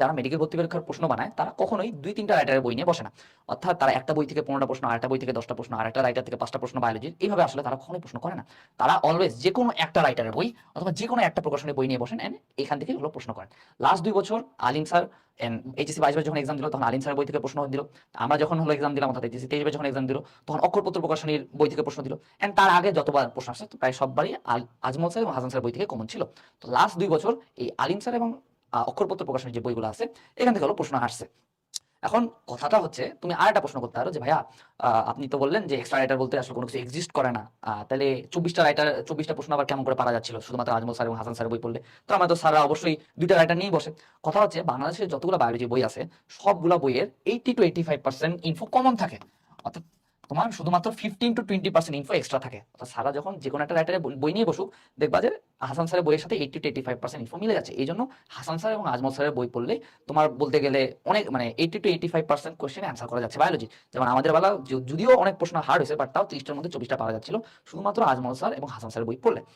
যারা মেডিকেল ভর্তি পরীক্ষার প্রশ্ন বানায়, তারা কখনোই দুই, তিনটা রাইটারের বই নিয়ে বসে না। অর্থাৎ তারা একটা বই থেকে পনেরোটা প্রশ্ন, আরেকটা বই থেকে দশটা প্রশ্ন, আরেকটা রাইটার থেকে পাঁচটা প্রশ্ন বায়োলজির এইভাবে আসলে তারা কখনোই প্রশ্ন করে না। তারা অলওয়েজ যে কোনো একটা রাইটারের বই অথবা যে কোনো একটা প্রকাশনের বই নিয়ে বসেন এন্ড এখান থেকে এগুলো প্রশ্ন করেন। লাস্ট দুই বছর আলিম স্যার এইচএসি বাইশ যখন এক্সাম দিল, তখন আলিম স্যারের বই থেকে প্রশ্ন দিল। আমরা যখন হলো এক্সাম দিলাম, অর্থাৎ এইচএসি তেইশ যখন এক্সাম দিল, তখন অক্ষরপত্র প্রকাশনীর বই থেকে প্রশ্ন দিল। এন্ড তার আগে যতবার প্রশ্ন আসছে প্রায় সববারই আজমল স্যার এবং হাসান স্যারের বই থেকে কমন ছিল। তো লাস্ট দুই বছর এই আলিম স্যার এবং অক্ষরপত্র প্রকাশনের যে বইগুলো আছে, এখান থেকে হলো প্রশ্ন আসছে। এখন কথাটা হচ্ছে, তুমি আর একটা প্রশ্ন করতে পারো যে, ভাইয়া আপনি তো বললেন যে এক্সট্রা রাইটার বলতে আসলে কোনো কিছু এক্সিস্ট করে না। তাহলে চব্বিশটা রাইটার চব্বিশটা প্রশ্ন আবার কেমন করে পারা যাচ্ছিল? শুধুমাত্র আজমল স্যার এবং হাসান স্যারের বই পড়লে। তো আমাদের স্যাররা অবশ্যই দুইটা রাইটার নিয়েই বসে। কথা হচ্ছে, বাংলাদেশের যতগুলো বায়োলজি বই আছে, সবগুলো বইয়ের eighty to eighty five percent info common থাকে। অর্থাৎ তোমার শুধুমাত্র fifteen to twenty percent info extra থাকে। অর্থাৎ সারা যখন যে কোনো একটা রাইটারের বই নিয়ে বসুক, দেখবা যে হাসান স্যারের বইয়ের সাথে eighty to eighty five percent info মিলে যাচ্ছে। এই জন্য হাসান স্যার এবং আজমল স্যারের বই পড়লে তোমার বলতে গেলে অনেক মানে eighty to eighty five percent question answer করা যাচ্ছে বায়োলজি যেমন আমাদের বেলা যদিও অনেক প্রশ্ন হার্ড হয়েছে বাট তাও ত্রিশটার মধ্যে চব্বিশটা পাওয়া যাচ্ছিল। শুধুমাত্র আজমল স্যার এবং হাসান স্যারের বই পড়লে।